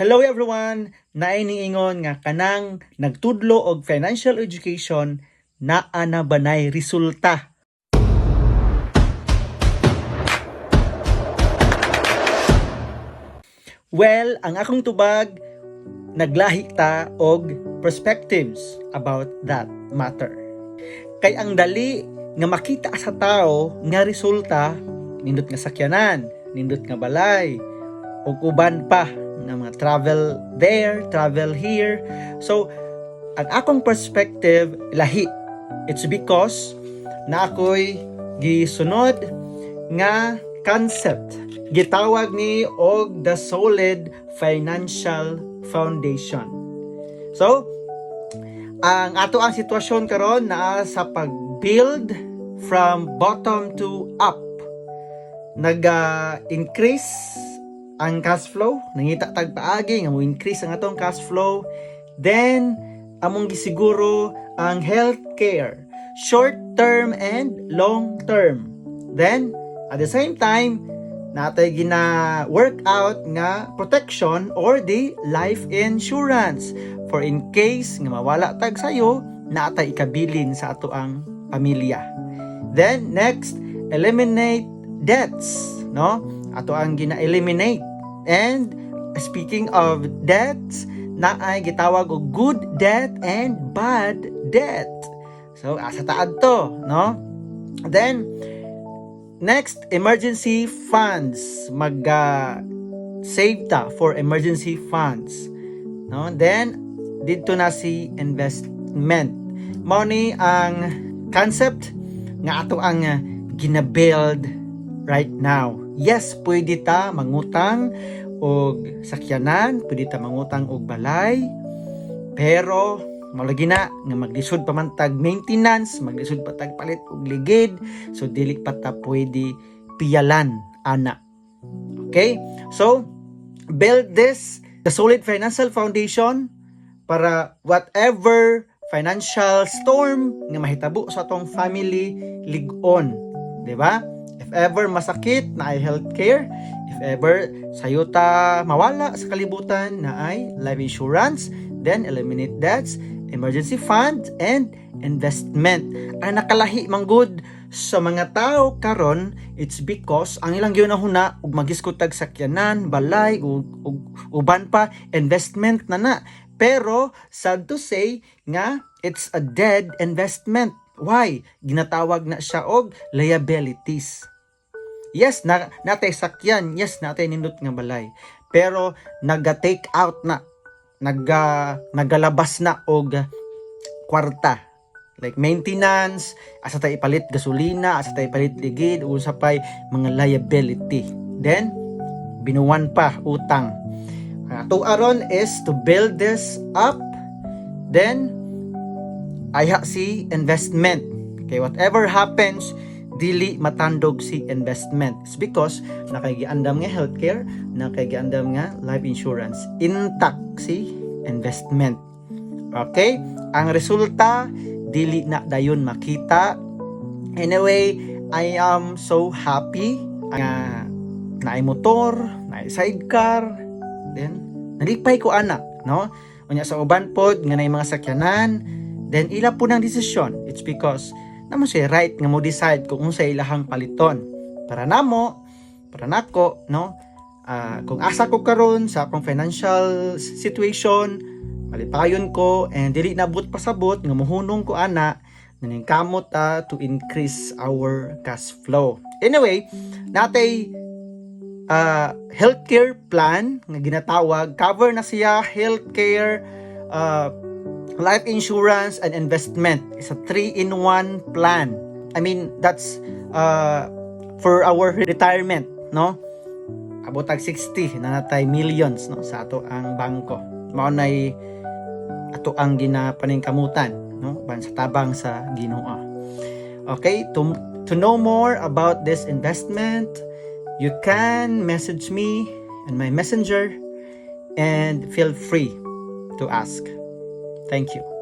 Hello everyone! Nainiingon nga kanang nagtudlo og financial education naa na banay resulta. Well, ang akong tubag naglahi ta og perspectives about that matter. Kay ang dali nga makita sa tao nga resulta nindot nga sakyanan, nindot nga balay, ug uban pa nga mga travel there, travel here. So, ang akong perspective lahi. It's because na ako'y gisunod nga concept gitawag ni og the solid financial foundation. So, ang ato ang sitwasyon karon naa sa pag-build from bottom to up. Nag-increase ang cash flow, nangita tag paagi nga mo increase ang atong cash flow. Then among gisiguro ang healthcare, short term and long term. Then at the same time natay gina work out nga protection or the life insurance for in case nga mawala tag sayo natay ikabilin sa ato ang pamilya. Then next, eliminate debts, no? Ato ang gina-eliminate. And speaking of debts, na ay gitawag og good debt and bad debt. So asa taad to, no? Then next, emergency funds. Mag save ta for emergency funds. No? Then dito na si investment. Mao ni ang concept nga ato ang gina-build right now. Yes, pwede ta mangutang og sakyanan, pwede ta mangutang og balay, pero malagi na nga maglisod pa man tag maintenance, maglisod pa tag palit og ligid, so dili pa ta pwede piyalan ana. Okay? So, build this the solid financial foundation para whatever financial storm nga mahitabo sa atong family ligon, di ba? If ever masakit na ay healthcare, if ever sayo ta mawala sa kalibutan na ay life insurance, then eliminate debts, emergency fund, and investment. Ang nakalahi man good sa mga tao karon it's because ang ilang ginahuna ug magiskutag sakyanan, balay ug uban pa investment na na. Pero sad to say nga it's a dead investment. Why? Ginatawag na siya og liabilities. Yes, na natay sakyan, yes natay nindot nga balay. Pero naga-take out na, naga nagalabas na og kwarta. Like maintenance, asa tay ipalit gasolina, asa tay ipalit ligid, usa pay mga liability. Then binuwan pa utang. Ang ato aron is to build this up. Then ayha si investment. Okay, whatever happens, dili matandog si investment. It's because nakaigiandam nga healthcare, nakaigiandam nga life insurance. Intact si investment. Okay? Ang resulta, dili na dayon makita. Anyway, I am so happy nga naay motor, naay sidecar, then nalipay ko anak, no? Unya sa uban pod nga naay mga sakyanan, then ila po ng desisyon. It's because namo siya right nga mo decide kung unsa ilahang paliton. Para namo para nako no? Ah, kung asa ko karon sa akong financial situation malipayon ko and dili nabot pasabot nga mohunong ko ana naning kamot ta to increase our cash flow. Anyway natay uh, healthcare plan nga ginatawag. Cover na siya healthcare uh, life insurance and investment is a 3-in-1 plan. I mean, that's uh, for our retirement, no? Abot tag 60 na natay millions no sa ato ang bangko. Mao nay ato ang ginapaningkamutan, no? Ban sa tabang sa Ginoo. Okay, to to know more about this investment, you can message me and my messenger and feel free to ask. Thank you.